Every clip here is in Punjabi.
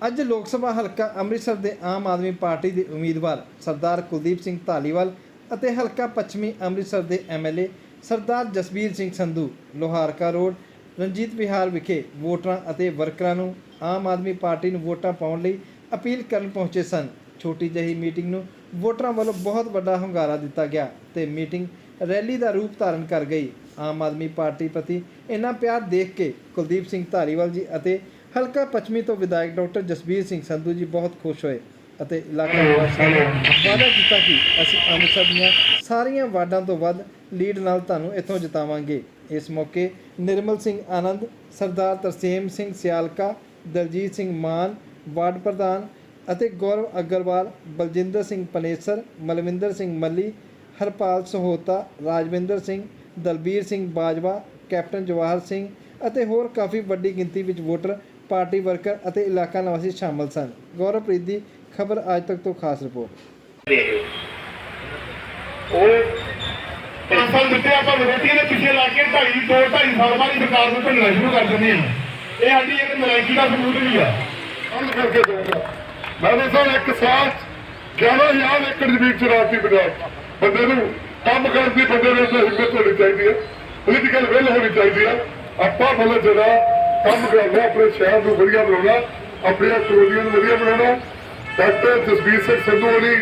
ਅੱਜ ਲੋਕ ਸਭਾ ਹਲਕਾ ਅੰਮ੍ਰਿਤਸਰ ਦੇ ਆਮ ਆਦਮੀ ਪਾਰਟੀ ਦੇ ਉਮੀਦਵਾਰ ਸਰਦਾਰ ਕੁਲਦੀਪ ਸਿੰਘ ਧਾਲੀਵਾਲ ਅਤੇ ਹਲਕਾ ਪੱਛਮੀ ਅੰਮ੍ਰਿਤਸਰ ਦੇ ਐਮਐਲਏ ਸਰਦਾਰ ਜਸਬੀਰ ਸਿੰਘ ਸੰਧੂ, ਲੋਹਾਰਕਾ ਰੋਡ, ਰਣਜੀਤ ਵਿਹਾਰ ਵਿਖੇ ਵੋਟਰਾਂ ਅਤੇ ਵਰਕਰਾਂ ਨੂੰ ਆਮ ਆਦਮੀ ਪਾਰਟੀ ਨੂੰ ਵੋਟਾਂ ਪਾਉਣ ਲਈ ਅਪੀਲ ਕਰਨ ਪਹੁੰਚੇ ਸਨ। ਛੋਟੀ ਜਿਹੀ ਮੀਟਿੰਗ ਨੂੰ ਵੋਟਰਾਂ ਵੱਲੋਂ ਬਹੁਤ ਵੱਡਾ ਹੁੰਗਾਰਾ ਦਿੱਤਾ ਗਿਆ ਤੇ ਮੀਟਿੰਗ ਰੈਲੀ ਦਾ ਰੂਪ ਧਾਰਨ ਕਰ ਗਈ। ਆਮ ਆਦਮੀ ਪਾਰਟੀ ਪ੍ਰਤੀ ਇੰਨਾ ਪਿਆਰ ਦੇਖ ਕੇ ਕੁਲਦੀਪ ਸਿੰਘ ਧਾਰੀਵਾਲ ਜੀ ਅਤੇ ਹਲਕਾ ਪੱਛਮੀ ਤੋਂ ਵਿਧਾਇਕ ਡਾਕਟਰ ਜਸਬੀਰ ਸਿੰਘ ਸੰਧੂ ਜੀ ਬਹੁਤ ਖੁਸ਼ ਹੋਏ ਅਤੇ ਇਲਾਕਾ ਨਿਵਾਸੀਆਂ ਨੇ ਵਾਅਦਾ ਕੀਤਾ ਕਿ ਅਸੀਂ ਅੰਮ੍ਰਿਤਸਰ ਦੀਆਂ ਸਾਰੀਆਂ ਵਾਰਡਾਂ ਤੋਂ ਵੱਧ ਲੀਡ ਨਾਲ ਤੁਹਾਨੂੰ ਇੱਥੋਂ ਜਿਤਾਵਾਂਗੇ। ਇਸ ਮੌਕੇ ਨਿਰਮਲ ਸਿੰਘ ਆਨੰਦ, ਸਰਦਾਰ ਤਰਸੇਮ ਸਿੰਘ ਸਿਆਲਕਾ, ਦਲਜੀਤ ਸਿੰਘ ਮਾਨ, ਵਾਰਡ ਪ੍ਰਧਾਨ ਅਤੇ ਗੌਰਵ ਅਗਰਵਾਲ, ਬਲਜਿੰਦਰ ਸਿੰਘ ਪਨੇਸਰ, ਮਲਵਿੰਦਰ ਸਿੰਘ ਮੱਲੀ, ਹਰਪਾਲ ਸਹੋਤਾ, ਰਾਜਵਿੰਦਰ ਸਿੰਘ, ਦਲਬੀਰ ਸਿੰਘ ਬਾਜਵਾ, ਕੈਪਟਨ ਜਵਾਹਰ ਸਿੰਘ ਅਤੇ ਹੋਰ ਕਾਫੀ ਵੱਡੀ ਗਿਣਤੀ ਵਿੱਚ ਵੋਟਰ ਪਾਰਟੀ ਵਰਕਰ ਅਤੇ ਇਲਾਕਾ ਨਿਵਾਸੀ ਸ਼ਾਮਲ ਸਨ। ਗੌਰਵਪ੍ਰੀਤ ਦੀ ਖਬਰ ਅੱਜ ਤੱਕ ਤੋਂ ਖਾਸ ਰਿਪੋਰਟ। ਉਹ ਪੰਜ ਦਿੱਤੇ ਆਪਾਂ ਵਿਰੋਧੀ ਦੇ ਪਿੱਛੇ ਲਾ ਕੇ ਢਾਈ, ਦੋ ਢਾਈ ਸਾਲ ਬਾਅਦ ਸਰਕਾਰ ਨੂੰ ਢਲਣਾ ਸ਼ੁਰੂ ਕਰ ਦਿੰਦੇ ਆ। ਇਹ ਸਾਡੀ ਇੱਕ ਨਲਾਇਕੀ ਦਾ ਸਬੂਤ ਵੀ ਆ। ਅੰਦ ਕਰਕੇ ਦਊਗਾ ਮੈਂ ਦੱਸਾਂ ਇੱਕ ਸਾਲ 11000 ਏਕੜ ਜ਼ਮੀਨ ਚ ਪੰਜਾਬ ਬੰਦੇ ਨੂੰ ਕੰਮ ਕਰਨ ਦੀ ਬੰਦੇ ਨੂੰ ਹਿੰਮਤ ਹੋਣੀ ਚਾਹੀਦੀ ਹੈ ਪੋਲੀਟੀਕਲ ਵਿਲ ਹੋਣੀ ਚਾਹੀਦੀ ਹੈ ਆਪਾਂ ਮਤਲਬ ਜਿਹੜਾ ਕੰਮ ਕਰਨਾ, ਆਪਣੇ ਸ਼ਹਿਰ ਨੂੰ ਵਧੀਆ ਬਣਾਉਣਾ, ਆਪਣੀਆਂ ਕਲੋਨੀਆਂ ਨੂੰ ਵਧੀਆ ਬਣਾਉਣਾ। ਡਾਕਟਰ ਜਸਬੀਰ ਸਿੰਘ ਸੰਧੂ ਹੋਣੀ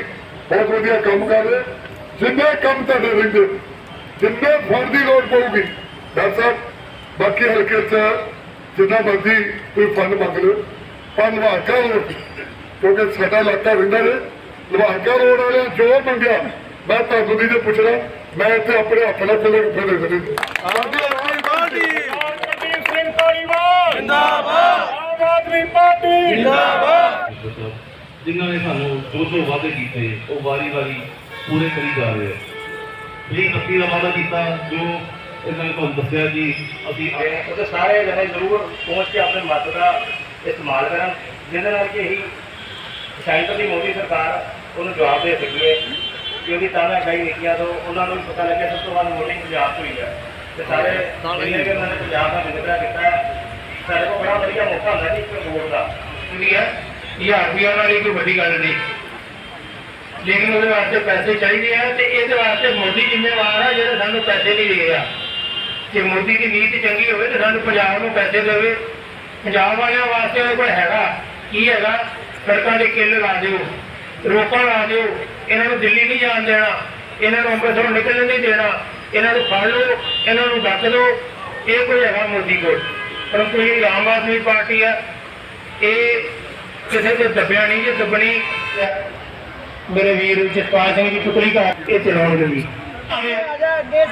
ਬਹੁਤ ਵਧੀਆ ਕੰਮ ਕਰ ਰਹੇ। ਜਿੰਨੇ ਕੰਮ ਤੁਹਾਡੇ ਰਹਿੰਦੇ, ਜਿੰਨੇ ਫੰਡ ਦੀ ਲੋੜ ਪਊਗੀ, ਡਾਕਟਰ ਸਾਹਿਬ, ਬਾਕੀ ਹਲਕੇ 'ਚ ਜਿੰਨਾ ਮਰਜ਼ੀ ਕੋਈ ਫੰਡ ਮੰਗ ਲਓ। ਪਰ ਲਵਾਕਾ ਰੋਡ, ਕਿਉਂਕਿ ਸਾਡਾ ਇਲਾਕਾ ਰਹਿੰਦਾ ਨੇ ਲਵਾਕਾ ਰੋਡ ਵਾਲਿਆਂ ਜੋ ਮੰਗਿਆ। ਮੈਂ ਤੁਹਾਨੂੰ ਨਹੀਂ ਜੇ ਪੁੱਛਣਾ ਮੈਂ ਇੱਥੇ ਆਪਣੇ ਹੱਥ ਨਾਲ ਕੋਲੇ ਫੜੇ ਫੜੇ ਪ੍ਰਦੀਪ ਜਿੰਦਾਬਾਦ ਆਮ ਆਦਮੀ ਪਾਰਟੀ ਜਿੰਦਾਬਾਦ ਜਿਨ੍ਹਾਂ ਨੇ ਸਾਨੂੰ ਦੋ ਦੋ ਵਾਅਦੇ ਕੀਤੇ ਉਹ ਵਾਰੀ-ਵਾਰੀ ਪੂਰੇ ਕਰੀ ਜਾ ਰਹੇ ਆ ਇਹ ਅੱਤੀ ਦਾ ਵਾਅਦਾ ਕੀਤਾ ਜੋ ਇਹਨਾਂ ਨੇ ਤੁਹਾਨੂੰ ਦੱਸਿਆ ਜੀ ਅਸੀਂ ਉਹਦੇ ਸਾਰੇ ਜਣੇ ਜ਼ਰੂਰ ਪਹੁੰਚ ਕੇ ਆਪਣੇ ਮਤ ਦਾ ਇਸਤੇਮਾਲ ਕਰਨ ਜਿਹਦੇ ਨਾਲ ਕਿ ਇਹੀ ਸੈਂਟਰ ਦੀ ਮੋਦੀ ਸਰਕਾਰ ਉਹਨੂੰ ਜਵਾਬ ਦੇ ਸਕੀਏ ਕਿ ਉਹਦੀ ਤਾਨਾ ਕਈ ਨੀਤੀਆਂ ਤੋਂ ਉਹਨਾਂ ਨੂੰ ਵੀ ਪਤਾ ਲੱਗਿਆ ਸਭ ਤੋਂ ਵੱਧ ਮੋਦੀ ਪੰਜਾਬ ਤੋਂ ਹੀ ਹੈ ਤੇ ਸਾਰੇ ਜਿੰਨੇ ਨੇ ਪੰਜਾਬ ਦਾ ਵਿਤਕਰਾ ਕੀਤਾ ਸਾਡੇ ਕੋਲ ਬੜਾ ਵਧੀਆ ਮੌਕਾ ਹੁੰਦਾ ਜੀ ਇੱਕ ਵੋਟ ਦਾ। ਕੀ ਹੈ ਹਜ਼ਾਰ ਰੁਪਈਆ ਉਹਨਾਂ ਲਈ ਕੋਈ ਵੱਡੀ ਗੱਲ ਨਹੀਂ। ਲੇਕਿਨ ਉਹਦੇ ਵਾਸਤੇ ਪੈਸੇ ਚਾਹੀਦੇ ਆ ਤੇ ਇਹਦੇ ਵਾਸਤੇ ਮੋਦੀ ਜ਼ਿੰਮੇਵਾਰ ਆ ਜਿਹੜਾ ਸਾਨੂੰ ਪੈਸੇ ਨਹੀਂ ਦੇ ਰਿਹਾ। ਜੇ ਮੋਦੀ ਦੀ ਨੀਤ ਚੰਗੀ ਹੋਵੇ ਤੇ ਸਾਨੂੰ ਪੰਜਾਬ ਨੂੰ ਪੈਸੇ ਦੇਵੇ। ਪੰਜਾਬ ਵਾਲਿਆਂ ਵਾਸਤੇ ਉਹਦੇ ਕੋਲ ਹੈਗਾ। ਕੀ ਹੈਗਾ? ਸੜਕਾਂ ਦੇ ਕਿੱਲ ਲਾ ਦਿਓ ਰੋਕਾਂ ਲਾ ਦਿਓ। ਇਹਨਾਂ ਨੂੰ ਦਿੱਲੀ ਨਹੀਂ ਜਾਣ ਦੇਣਾ। ਇਹਨਾਂ ਨੂੰ ਅੰਮ੍ਰਿਤਸਰੋਂ ਨਿਕਲਣ ਨਹੀਂ ਦੇਣਾ। ਇਹਨਾਂ ਨੂੰ ਫੜ ਲਓ, ਇਹਨਾਂ ਨੂੰ ਡੱਕ ਲਓ ਇਹ ਕੋਈ ਹੈਗਾ ਮੋਦੀ ਕੋਲ। ਪਰੰਤੂ ਇਹ ਆਮ ਆਦਮੀ ਪਾਰਟੀ ਆ, ਇਹ ਕਿਸੇ ਦੇ ਦੱਬਿਆ ਨਹੀਂ, ਜੇ ਦੱਬਣੀ ਮੇਰੇ ਵੀਰ ਜਸਪਾਲ ਸਿੰਘ ਦੀ ਪੁਤਲੀ ਘਰ ਇਹ ਚਲਾਉਣ ਦੀ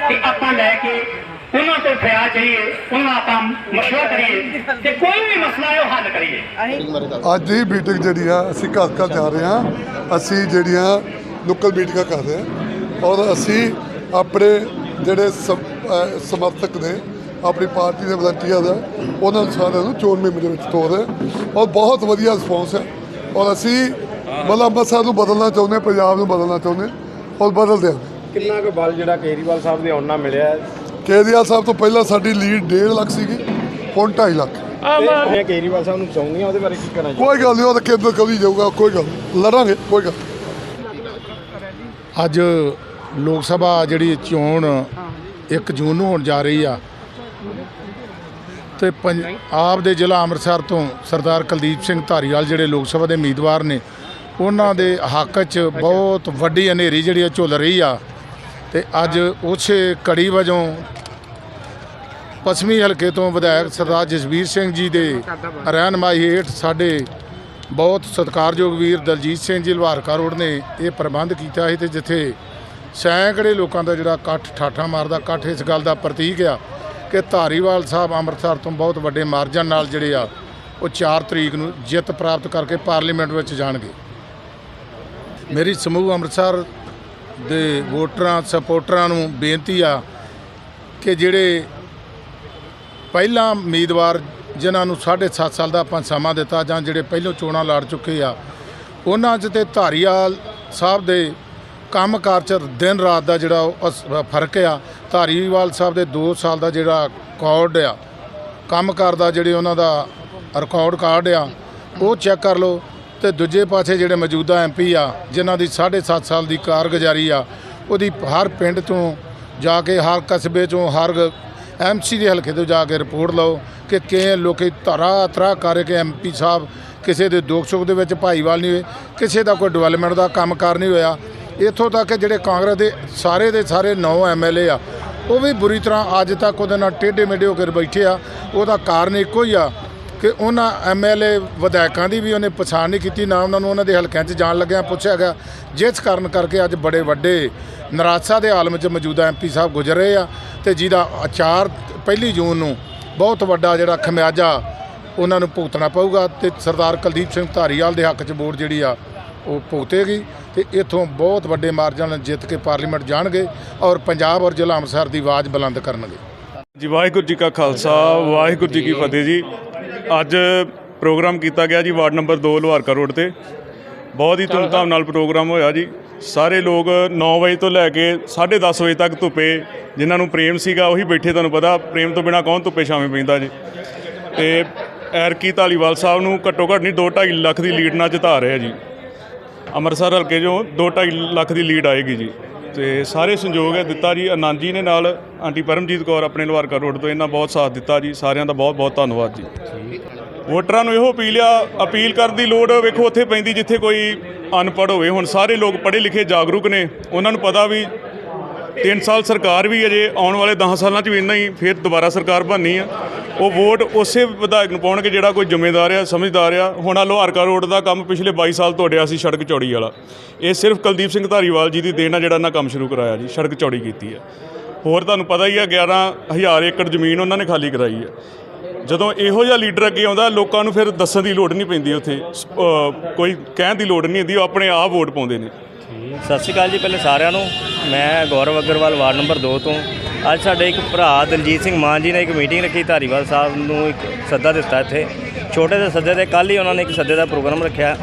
ਤੇ ਆਪਾਂ ਲੈ ਕੇ ਉਹਨਾਂ ਤੋਂ ਫਿਆ ਚਾਹੀਏ ਉਹਨਾਂ ਆਪਾਂ ਮਸ਼ਵਰਾ ਕਰੀਏ ਤੇ ਕੋਈ ਵੀ ਮਸਲਾ ਹੈ ਉਹ ਹੱਲ ਕਰੀਏ। ਅੱਜ ਹੀ ਮੀਟਿੰਗ ਜਿਹੜੀ ਆ, ਅਸੀਂ ਘਰ ਘਰ ਜਾ ਰਹੇ ਹਾਂ। ਅਸੀਂ ਜਿਹੜੀਆਂ ਲੋਕਲ ਮੀਟਿੰਗਾਂ ਕਰ ਰਹੇ ਹਾਂ ਔਰ ਅਸੀਂ ਆਪਣੇ ਜਿਹੜੇ ਸਮਰਥਕ ਨੇ ਆਪਣੀ ਪਾਰਟੀ ਦੇ ਵਲੰਟੀਅਰ ਆ ਉਹਨਾਂ ਨੂੰ ਸਾਰਿਆਂ ਨੂੰ ਚੋਣ ਮੁਹਿੰਮ ਦੇ ਵਿੱਚ ਤੋਰ ਔਰ ਬਹੁਤ ਵਧੀਆ ਰਿਸਪੌਂਸ ਹੈ ਔਰ ਅਸੀਂ ਮਤਲਬ ਅੰਮ੍ਰਿਤਸਰ ਨੂੰ ਬਦਲਣਾ ਚਾਹੁੰਦੇ ਹਾਂ, ਪੰਜਾਬ ਨੂੰ ਬਦਲਣਾ ਚਾਹੁੰਦੇ ਹਾਂ ਔਰ ਬਦਲਦੇ ਹਾਂ ਕਿੰਨਾ ਕੁ ਬਲ ਜਿਹੜਾ ਕੇਜਰੀਵਾਲ ਸਾਹਿਬ ਦੇ ਆਉਣ ਨਾਲ ਮਿਲਿਆ ਹੈ? ਕੇਜਰੀਵਾਲ ਸਾਹਿਬ ਤੋਂ ਪਹਿਲਾਂ ਸਾਡੀ ਲੀਡ 1.5 ਲੱਖ ਸੀਗੀ ਹੁਣ 2.5 ਲੱਖ ਤੇ ਕੇਜਰੀਵਾਲ ਸਾਹਿਬ ਨੂੰ ਚਾਹੁੰਦੀਆਂ ਉਹਦੇ ਬਾਰੇ ਕੀ ਚਾਹੁੰਦੇ ਕੋਈ ਗੱਲ ਨਹੀਂ ਉਹ ਤਾਂ ਕੇਂਦਰ ਕਰੀ ਜਾਊਗਾ ਕੋਈ ਗੱਲ। ਲੜਾਂਗੇ ਕੋਈ ਗੱਲ ਨਹੀਂ। ਅੱਜ ਲੋਕ ਸਭਾ ਜਿਹੜੀ ਚੋਣ 1 ਜੂਨ ਨੂੰ ਹੋਣ ਜਾ ਰਹੀ ਆ ਤੇ ਪੰਜਾਬ ਦੇ ਜ਼ਿਲ੍ਹਾ ਅੰਮ੍ਰਿਤਸਰ ਤੋਂ ਸਰਦਾਰ ਕੁਲਦੀਪ ਸਿੰਘ ਧਾਰੀਵਾਲ ਜਿਹੜੇ ਲੋਕ ਸਭਾ ਦੇ ਉਮੀਦਵਾਰ ਨੇ ਉਹਨਾਂ ਦੇ ਹੱਕ 'ਚ ਬਹੁਤ ਵੱਡੀ ਹਨੇਰੀ ਜਿਹੜੀ ਆ ਝੁੱਲ ਰਹੀ ਆ ਤੇ ਅੱਜ ਉਸੇ ਕੜੀ ਵਜੋਂ ਪੱਛਮੀ ਹਲਕੇ ਤੋਂ ਵਿਧਾਇਕ ਸਰਦਾਰ ਜਸਵੀਰ ਸਿੰਘ ਜੀ ਦੇ ਰਹਿਨਮਾਈ ਹੇਠ ਸਾਡੇ ਬਹੁਤ ਸਤਿਕਾਰਯੋਗ ਵੀਰ ਦਲਜੀਤ ਸਿੰਘ ਜੀ ਲਵਾਰਕਾ ਰੋਡ ਨੇ ਇਹ ਪ੍ਰਬੰਧ ਕੀਤਾ ਹੈ ਤੇ ਜਿੱਥੇ ਸੈਂਕੜੇ ਲੋਕਾਂ ਦਾ ਜਿਹੜਾ ਇਕੱਠ ਠਾਠਾ ਮਾਰਦਾ ਇਕੱਠ ਇਸ ਗੱਲ ਦਾ ਪ੍ਰਤੀਕ ਆ ਕਿ ਧਾਰੀਵਾਲ ਸਾਹਿਬ ਅੰਮ੍ਰਿਤਸਰ ਤੋਂ ਬਹੁਤ ਵੱਡੇ ਮਾਰਜਨ ਨਾਲ ਜਿਹੜੇ ਆ, ਉਹ 4 ਤਰੀਕ ਨੂੰ ਜਿੱਤ ਪ੍ਰਾਪਤ ਕਰਕੇ ਪਾਰਲੀਮੈਂਟ ਵਿੱਚ ਜਾਣਗੇ। ਮੇਰੀ ਸਮੂਹ ਅੰਮ੍ਰਿਤਸਰ ਦੇ ਵੋਟਰਾਂ ਸਪੋਰਟਰਾਂ ਨੂੰ ਬੇਨਤੀ ਆ ਕਿ ਜਿਹੜੇ ਪਹਿਲਾਂ ਉਮੀਦਵਾਰ ਜਿਨ੍ਹਾਂ ਨੂੰ 7.5 ਸਾਲ ਦਾ ਆਪਾਂ ਸਮਾਂ ਦਿੱਤਾ ਜਾਂ ਜਿਹੜੇ ਪਹਿਲੋਂ ਚੋਣਾਂ ਲੜ ਚੁੱਕੇ ਆ, ਉਹਨਾਂ 'ਚ ਤੇ ਧਾਰੀਵਾਲ ਸਾਹਿਬ ਦੇ ਕੰਮਕਾਰ 'ਚ ਦਿਨ ਰਾਤ ਦਾ ਜਿਹੜਾ ਉਹ ਅਸ- ਫ਼ਰਕ ਆ। ਧਾਰੀਵਾਲ ਸਾਹਿਬ ਦੇ 2 ਸਾਲ ਦਾ ਜਿਹੜਾ ਰਿਕਾਰਡ ਆ, ਕੰਮਕਾਰ ਦਾ ਜਿਹੜੇ ਉਹਨਾਂ ਦਾ ਰਿਕਾਰਡ ਕਾਰਡ ਆ, ਉਹ ਚੈੱਕ ਕਰ ਲਓ। ਤੇ ਦੂਜੇ ਪਾਸੇ ਜਿਹੜੇ ਮੌਜੂਦਾ ਐਮਪੀ ਆ, ਜਿਨ੍ਹਾਂ ਦੀ 7.5 ਸਾਲ ਦੀ ਕਾਰਗੁਜ਼ਾਰੀ ਆ, ਉਹਦੀ ਹਰ ਪਿੰਡ ਤੋਂ ਜਾ ਕੇ, ਹਰ ਕਸਬੇ ਤੋਂ, ਹਰ ਐਮਸੀ ਦੇ ਹਲਕੇ ਤੋਂ ਜਾ ਕੇ ਰਿਪੋਰਟ ਲਓ ਕਿ ਕਿਵੇਂ ਲੋਕੀ ਧਰਾ ਤਰਾ ਕਰ ਕੇ ਐਮਪੀ ਸਾਹਿਬ ਕਿਸੇ ਦੇ ਦੁੱਖ ਸੁੱਖ ਦੇ ਵਿੱਚ ਭਾਈਵਾਲ ਨਹੀਂ ਹੋਏ, ਕਿਸੇ ਦਾ ਕੋਈ ਡਿਵੈਲਪਮੈਂਟ ਦਾ ਕੰਮਕਾਰ ਨਹੀਂ ਹੋਇਆ। ਇੱਥੋਂ ਤੱਕ ਕਿ ਜਿਹੜੇ ਕਾਂਗਰਸ ਦੇ ਸਾਰੇ ਦੇ ਸਾਰੇ 9 ਐਮਐਲਏ ਆ, ਉਹ ਵੀ ਬੁਰੀ ਤਰ੍ਹਾਂ ਅੱਜ ਤੱਕ ਉਹਦੇ ਨਾਲ ਟੇਢੇ ਮੇਢੇ ਹੋ ਕੇ ਬੈਠੇ ਆ। ਉਹਦਾ ਕਾਰਨ ਇੱਕੋ ਹੀ ਆ ਕਿ ਉਹਨਾਂ ਐਮਐਲਏ ਵਿਧਾਇਕਾਂ ਦੀ ਵੀ ਉਹਨੇ ਪਛਾਣ ਨਹੀਂ ਕੀਤੀ, ਨਾ ਉਹਨਾਂ ਨੂੰ ਉਹਨਾਂ ਦੇ ਹਲਕਿਆਂ 'ਚ ਜਾਣ ਲੱਗਿਆ ਪੁੱਛਿਆ ਗਿਆ। ਜਿਸ ਕਾਰਨ ਕਰਕੇ ਅੱਜ ਬੜੇ ਵੱਡੇ ਨਿਰਾਸ਼ਾ ਦੇ ਆਲਮ 'ਚ ਮੌਜੂਦਾ ਐਮਪੀ ਸਾਹਿਬ ਗੁਜ਼ਰ ਰਹੇ ਆ ਤੇ ਜਿਹਦਾ ਆਚਾਰ ਪਹਿਲੀ ਜੂਨ ਨੂੰ ਬਹੁਤ ਵੱਡਾ ਜਿਹੜਾ ਖਮਿਆਜਾ ਉਹਨਾਂ ਨੂੰ ਭੁਗਤਣਾ ਪਊਗਾ ਤੇ ਸਰਦਾਰ ਕੁਲਦੀਪ ਸਿੰਘ ਧਾਰੀਵਾਲ ਦੇ ਹੱਕ 'ਚ ਵੋਟ ਜਿਹੜੀ ਆ ਉਹ ਭੁਗਤੇਗੀ ਤੇ ਇਥੋਂ ਬਹੁਤ ਵੱਡੇ ਮਾਰਜਨ ਨਾਲ ਜਿੱਤ ਕੇ ਪਾਰਲੀਮੈਂਟ ਜਾਣਗੇ ਔਰ ਪੰਜਾਬ ਔਰ ਜ਼ਿਲ੍ਹਾ ਅੰਮ੍ਰਿਤਸਰ ਦੀ ਆਵਾਜ਼ ਬੁਲੰਦ ਕਰਨਗੇ। ਜੀ ਵਾਹਿਗੁਰੂ ਜੀ ਕਾ ਖਾਲਸਾ ਵਾਹਿਗੁਰੂ ਜੀ ਕੀ ਫਤਿਹ ਜੀ। ਅੱਜ ਪ੍ਰੋਗਰਾਮ ਕੀਤਾ ਗਿਆ ਜੀ ਵਾਰਡ ਨੰਬਰ 2 ਲੋਹਾਰਕਾ ਰੋਡ ਤੇ। ਬਹੁਤ ਹੀ ਧੂਮਧਾਮ ਨਾਲ ਪ੍ਰੋਗਰਾਮ ਹੋਇਆ ਜੀ। ਸਾਰੇ ਲੋਕ 9 ਵਜੇ ਤੋਂ ਲੈ ਕੇ 10:30 ਵਜੇ ਤੱਕ ਧੁੱਪੇ ਜਿਨ੍ਹਾਂ ਨੂੰ ਪ੍ਰੇਮ ਸੀਗਾ ਉਹੀ ਬੈਠੇ ਤੁਹਾਨੂੰ ਪਤਾ ਪ੍ਰੇਮ ਤੋਂ ਬਿਨਾ ਕੌਣ ਧੁੱਪੇ ਛਾਵੇਂ ਪੈਂਦਾ ਜੀ। ਤੇ ਐਰਕੀ ਧਾਲੀਵਾਲ ਸਾਹਿਬ ਨੂੰ ਘੱਟੋ ਘੱਟ ਨਹੀਂ 2.5 ਲੱਖ ਦੀ ਲੀਡ ਨਾਲ ਜਿਤਾ ਰਹੇ ਆ ਜੀ। ਅੰਮ੍ਰਿਤਸਰ ਹਲਕੇ 'ਚੋਂ 2.5 ਲੱਖ ਦੀ ਲੀਡ ਆਏਗੀ ਜੀ। ਤੇ ਸਾਰੇ ਸੰਯੋਗ ਹੈ ਦਿੱਤਾ ਜੀ। ਆਨੰਦ ਜੀ ਨੇ ਨਾਲ ਆਂਟੀ ਪਰਮਜੀਤ ਕੌਰ ਆਪਣੇ ਲਵਾਰਕਾ ਰੋਡ ਤੋਂ ਇਹਨਾਂ ਬਹੁਤ ਸਾਥ ਦਿੱਤਾ ਜੀ। ਸਾਰਿਆਂ ਦਾ ਬਹੁਤ ਬਹੁਤ ਧੰਨਵਾਦ ਜੀ। ਵੋਟਰਾਂ ਨੂੰ ਇਹੋ ਅਪੀਲ ਆ, ਅਪੀਲ ਕਰਨ ਦੀ ਲੋੜ ਵੇਖੋ ਉੱਥੇ ਪੈਂਦੀ ਜਿੱਥੇ ਕੋਈ ਅਨਪੜ੍ਹ ਹੋਵੇ। ਹੁਣ ਸਾਰੇ ਲੋਕ ਪੜ੍ਹੇ ਲਿਖੇ ਜਾਗਰੂਕ ਨੇ। ਉਹਨਾਂ ਨੂੰ ਪਤਾ ਵੀ 3 ਸਾਲ ਸਰਕਾਰ ਵੀ ਅਜੇ ਆਉਣ ਵਾਲੇ 10 ਸਾਲਾਂ 'ਚ ਵੀ ਇੰਨਾ ਹੀ ਫਿਰ ਦੁਬਾਰਾ ਸਰਕਾਰ ਬਣਨੀ ਆ। ਉਹ ਵੋਟ ਉਸੇ ਵਿਧਾਇਕ ਨੂੰ ਪਾਉਣਗੇ ਜਿਹੜਾ ਕੋਈ ਜ਼ਿੰਮੇਦਾਰ ਆ, ਸਮਝਦਾਰ ਆ। ਹੁਣ ਆ ਲੋਹਾਰਕਾ ਰੋਡ ਦਾ ਕੰਮ ਪਿਛਲੇ 22 ਸਾਲ ਤੋਂ ਡਿਆ ਸੀ ਸੜਕ ਚੌੜੀ ਵਾਲਾ। ਇਹ ਸਿਰਫ ਕੁਲਦੀਪ ਸਿੰਘ ਧਾਰੀਵਾਲ ਜੀ ਦੀ ਦੇਣ ਆ ਜਿਹੜਾ ਇਹਨਾਂ ਕੰਮ ਸ਼ੁਰੂ ਕਰਾਇਆ ਜੀ, ਸੜਕ ਚੌੜੀ ਕੀਤੀ ਆ। ਹੋਰ ਤੁਹਾਨੂੰ ਪਤਾ ਹੀ ਆ 11000 ਏਕੜ ਜ਼ਮੀਨ ਉਹਨਾਂ ਨੇ ਖਾਲੀ ਕਰਾਈ ਆ। ਜਦੋਂ ਇਹੋ ਜਿਹਾ ਲੀਡਰ ਅੱਗੇ ਆਉਂਦਾ, ਲੋਕਾਂ ਨੂੰ ਫਿਰ ਦੱਸਣ ਦੀ ਲੋੜ ਨਹੀਂ ਪੈਂਦੀ ਉੱਥੇ। ਕੋਈ ਕਹਿਣ ਦੀ ਲੋੜ ਨਹੀਂ ਹੁੰਦੀ, ਉਹ ਆਪਣੇ ਆਪ ਵੋਟ ਪਾਉਂਦੇ ਨੇ। ਸਤਿ ਸ਼੍ਰੀ ਅਕਾਲ ਜੀ ਪਹਿਲੇ ਸਾਰਿਆਂ ਨੂੰ। ਮੈਂ ਗੌਰਵ ਅਗਰਵਾਲ, ਵਾਰਡ ਨੰਬਰ 2 ਤੋਂ। ਅੱਜ ਸਾਡੇ ਇੱਕ ਭਰਾ ਦਲਜੀਤ ਸਿੰਘ ਮਾਨ ਜੀ ਨੇ ਇੱਕ ਮੀਟਿੰਗ ਰੱਖੀ ਧਾਰੀਵਾਲ ਸਾਹਿਬ ਨੂੰ ਇੱਕ ਸੱਦਾ ਦਿੱਤਾ ਇੱਥੇ। ਛੋਟੇ ਦੇ ਸੱਦੇ ਤੇ ਕੱਲ ਹੀ ਉਹਨਾਂ ਨੇ ਇੱਕ ਸੱਦੇ ਦਾ ਪ੍ਰੋਗਰਾਮ ਰੱਖਿਆ।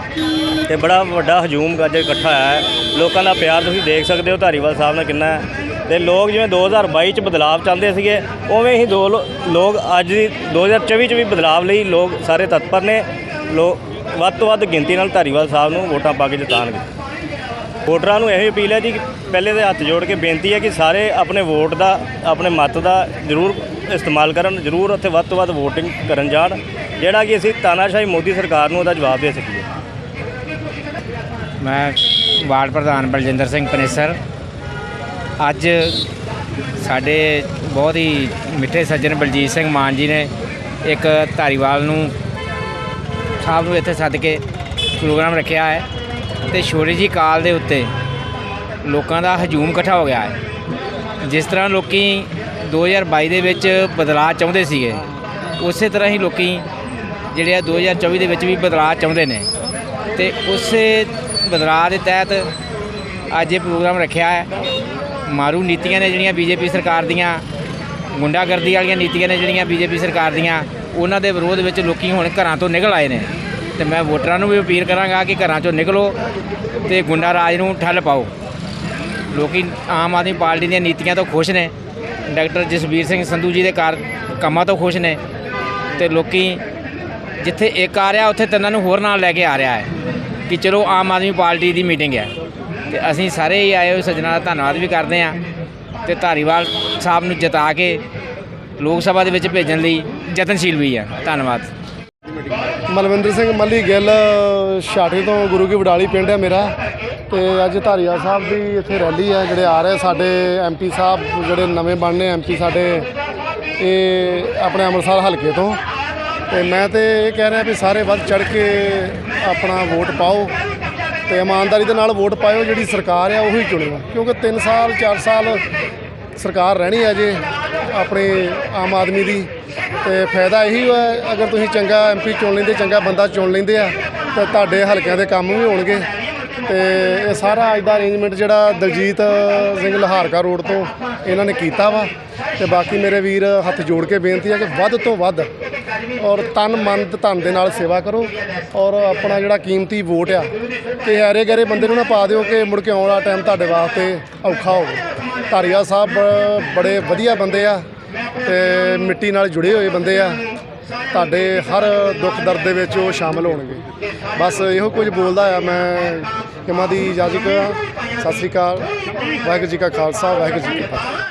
ਤੇ ਬੜਾ ਵੱਡਾ ਹਜੂਮ ਅੱਜ ਇਕੱਠਾ ਹੋਇਆ ਹੈ। ਲੋਕਾਂ ਦਾ ਪਿਆਰ ਤੁਸੀਂ ਦੇਖ ਸਕਦੇ ਹੋ ਧਾਰੀਵਾਲ ਸਾਹਿਬ ਨਾਲ ਕਿੰਨਾ ਹੈ। ਤੇ ਲੋਕ ਜਿਵੇਂ 2022 ਚ ਬਦਲਾਵ ਚਾਹੁੰਦੇ ਸੀਗੇ, ਉਵੇਂ ਹੀ ਦੋ ਲੋ- ਲੋਕ ਅੱਜ ਦੀ 2024 ਚ ਵੀ ਬਦਲਾਵ ਲਈ ਲੋਕ ਸਾਰੇ ਤਤਪਰ ਨੇ। ਲੋਕ ਵੱਧ ਤੋਂ ਵੱਧ ਗਿਣਤੀ ਨਾਲ ਧਾਰੀਵਾਲ ਸਾਹਿਬ ਨੂੰ ਵੋਟਾਂ ਪਾ ਕੇ ਜਿਤਾਉਣਗੇ ਵੋਟਰਾਂ ਨੂੰ ਇਹ ਅਪੀਲ ਹੈ ਜੀ ਕਿ ਪਹਿਲੇ ਦੇ ਹੱਥ ਜੋੜ ਕੇ ਬੇਨਤੀ ਹੈ ਕਿ ਸਾਰੇ ਆਪਣੇ ਵੋਟ ਦਾ, ਆਪਣੇ ਮਤ ਦਾ ਜ਼ਰੂਰ ਇਸਤੇਮਾਲ ਕਰਨ, ਜ਼ਰੂਰ ਉੱਥੇ ਵੱਧ ਤੋਂ ਵੱਧ VOTING ਕਰਨ ਜਾਣ, ਜਿਹੜਾ ਕਿ ਅਸੀਂ ਤਾਨਾਸ਼ਾਹੀ ਮੋਦੀ ਸਰਕਾਰ ਨੂੰ ਉਹਦਾ ਜਵਾਬ ਦੇ ਸਕੀਏ। ਮੈਂ ਵਾਰਡ ਪ੍ਰਧਾਨ ਬਲਜਿੰਦਰ ਸਿੰਘ ਪਨੇਸਰ। ਅੱਜ ਸਾਡੇ ਬਹੁਤ ਹੀ ਮਿੱਠੇ ਸੱਜਣ ਬਲਜੀਤ ਸਿੰਘ ਮਾਨ ਜੀ ਨੇ ਇੱਕ ਧਾਰੀਵਾਲ ਨੂੰ ਸਾਹਿਬ ਨੂੰ ਇੱਥੇ ਸੱਦ ਕੇ ਪ੍ਰੋਗਰਾਮ ਰੱਖਿਆ ਹੈ। ਤੇ ਛੋਟੀ ਜੀ ਕਾਲ ਦੇ ਉੱਤੇ ਲੋਕਾਂ ਦਾ ਹਜੂਮ ਇਕੱਠਾ ਹੋ ਗਿਆ ਹੈ। ਜਿਸ ਤਰ੍ਹਾਂ ਲੋਕੀ 2022 ਦੇ ਵਿੱਚ ਬਦਲਾਅ ਚਾਹੁੰਦੇ ਸੀਗੇ, ਉਸੇ ਤਰ੍ਹਾਂ ਹੀ ਲੋਕੀ ਜਿਹੜੇ ਆ 2024 ਦੇ ਵਿੱਚ ਵੀ ਬਦਲਾਅ ਚਾਹੁੰਦੇ ਨੇ। ਤੇ ਉਸੇ ਬਦਲਾਅ ਦੇ ਤਹਿਤ ਅੱਜ ਇਹ ਪ੍ਰੋਗਰਾਮ ਰੱਖਿਆ ਹੈ। ਮਾਰੂ ਨੀਤੀਆਂ ਨੇ ਜਿਹੜੀਆਂ ਬੀਜੇਪੀ ਸਰਕਾਰ ਦੀਆਂ, ਗੁੰਡਾਗਰਦੀ ਵਾਲੀਆਂ ਨੀਤੀਆਂ ਨੇ ਜਿਹੜੀਆਂ ਬੀਜੇਪੀ ਸਰਕਾਰ ਦੀਆਂ, ਉਹਨਾਂ ਦੇ ਵਿਰੋਧ ਵਿੱਚ ਲੋਕੀ ਹੁਣ ਘਰਾਂ ਤੋਂ ਨਿਕਲ ਆਏ ਨੇ। ਤੇ ਮੈਂ ਵੋਟਰਾਂ ਨੂੰ ਵੀ ਅਪੀਲ ਕਰਾਂਗਾ ਕਿ ਘਰਾਂ ਚੋਂ ਨਿਕਲੋ ਤੇ ਗੁੰਡਾ ਰਾਜ ਨੂੰ ਠੱਲ ਪਾਓ। ਲੋਕੀ ਆਮ ਆਦਮੀ ਪਾਰਟੀ ਦੀਆਂ ਨੀਤੀਆਂ ਤੋਂ ਖੁਸ਼ ਨੇ। ਡਾਕਟਰ ਜਸਵੀਰ ਸਿੰਘ ਸੰਧੂ ਜੀ ਦੇ ਕਾਰ ਕੰਮਾਂ ਤੋਂ ਖੁਸ਼ ਨੇ ਤੇ ਲੋਕੀ ਜਿੱਥੇ ਇੱਕ ਆ ਰਿਹਾ, ਉੱਥੇ ਤਿੰਨਾਂ ਨੂੰ ਹੋਰ ਨਾਲ ਲੈ ਕੇ ਆ ਰਿਹਾ ਹੈ ਕਿ ਚਲੋ ਆਮ ਆਦਮੀ ਪਾਰਟੀ ਦੀ ਮੀਟਿੰਗ ਹੈ। ਤੇ ਅਸੀਂ ਸਾਰੇ ਹੀ ਆਏ ਹੋਏ ਸੱਜਣਾ ਦਾ ਧੰਨਵਾਦ ਵੀ ਕਰਦੇ ਹਾਂ ਤੇ ਧਾਰੀਵਾਲ ਸਾਹਿਬ ਨੂੰ ਜਿਤਾ ਕੇ ਲੋਕ ਸਭਾ ਦੇ ਵਿੱਚ ਭੇਜਣ ਲਈ ਯਤਨਸ਼ੀਲ ਵੀ ਹੈ। ਧੰਨਵਾਦ। ਮਲਵਿੰਦਰ ਸਿੰਘ ਮੱਲੀ ਗਿੱਲ ਛਾਟੇ ਤੋਂ ਗੁਰੂ ਕੀ ਵਡਾਲੀ ਪਿੰਡ ਹੈ ਮੇਰਾ। ਤੇ ਅੱਜ ਧਾਰੀਵਾਲ ਸਾਹਿਬ ਦੀ ਇੱਥੇ ਰੈਲੀ ਹੈ, ਜਿਹੜੇ ਆ ਰਹੇ ਸਾਡੇ ਐਮਪੀ ਸਾਹਿਬ, ਜਿਹੜੇ ਨਵੇਂ ਬਣਨੇ ਐਮਪੀ ਸਾਡੇ, ਇਹ ਆਪਣੇ ਅੰਮ੍ਰਿਤਸਰ ਹਲਕੇ ਤੋਂ। ਤੇ ਮੈਂ ਤੇ ਇਹ ਕਹਿ ਰਿਹਾ ਵੀ ਸਾਰੇ ਵੱਧ ਚੜ ਕੇ ਆਪਣਾ ਵੋਟ ਪਾਓ ਤੇ ਇਮਾਨਦਾਰੀ ਦੇ ਨਾਲ ਵੋਟ ਪਾਇਓ, ਜਿਹੜੀ ਸਰਕਾਰ ਆ ਉਹੀ ਚੁਣਿਓ ਕਿਉਂਕਿ 3 ਸਾਲ 4 ਸਾਲ ਸਰਕਾਰ ਰਹਿਣੀ ਹੈ ਜੇ ਆਪਣੇ ਆਮ ਆਦਮੀ ਦੀ। ਤੇ ਫਾਇਦਾ ਇਹੀ ਹੈ ਅਗਰ ਤੁਸੀਂ ਚੰਗਾ ਐਮਪੀ ਚੁਣ ਲੈਂਦੇ, ਚੰਗਾ ਬੰਦਾ ਚੁਣ ਲੈਂਦੇ ਆ, ਤਾਂ ਤੁਹਾਡੇ ਹਲਕਿਆਂ ਦੇ ਕੰਮ ਵੀ ਹੋਣਗੇ। ਤੇ ਇਹ ਸਾਰਾ ਅੱਜ ਦਾ ਅਰੇਂਜਮੈਂਟ ਜਿਹੜਾ ਦਲਜੀਤ ਸਿੰਘ ਲਹਾਰਕਾ ਰੋਡ ਤੋਂ ਇਹਨਾਂ ਨੇ ਕੀਤਾ ਵਾ। ਤੇ ਬਾਕੀ ਮੇਰੇ ਵੀਰ ਹੱਥ ਜੋੜ ਕੇ ਬੇਨਤੀ ਹੈ ਕਿ ਵੱਧ ਤੋਂ ਵੱਧ ਔਰ ਤਨ ਮਨ ਤੇ ਧਨ ਦੇ ਨਾਲ ਸੇਵਾ ਕਰੋ ਔਰ ਆਪਣਾ ਜਿਹੜਾ ਕੀਮਤੀ ਵੋਟ ਆ, ਕਿ ਹਾਰੇ ਗਰੇ ਬੰਦੇ ਨੂੰ ਨਾ ਪਾ ਦਿਓ ਕਿ ਮੁੜ ਕੇ ਆਉਣ ਵਾਲਾ ਟਾਈਮ ਤੁਹਾਡੇ ਵਾਸਤੇ ਔਖਾ ਹੋਵੇ। ਧਾਰੀਆ ਸਾਹਿਬ ਬ- ਬੜੇ ਵਧੀਆ ਬੰਦੇ ਆ। ਤੇ ਮਿੱਟੀ ਨਾਲ ਜੁੜੇ ਹੋਏ ਬੰਦੇ ਆ। ਤੁਹਾਡੇ ਹਰ ਦੁੱਖ ਦਰਦ ਦੇ ਵਿੱਚ ਉਹ ਸ਼ਾਮਲ ਹੋਣਗੇ। ਬਸ ਇਹੋ ਕੁਝ ਬੋਲਦਾ ਆ। ਮੈਂ ਕਿਮਾਂ ਦੀ ਇਜਾਜ਼ਤ ਸਤਿ ਸ੍ਰੀ ਅਕਾਲ। ਵਾਹਿਗੁਰੂ ਜੀ ਕਾ ਖਾਲਸਾ। ਵਾਹਿਗੁਰੂ ਜੀ ਕੀ ਫਤਿਹ।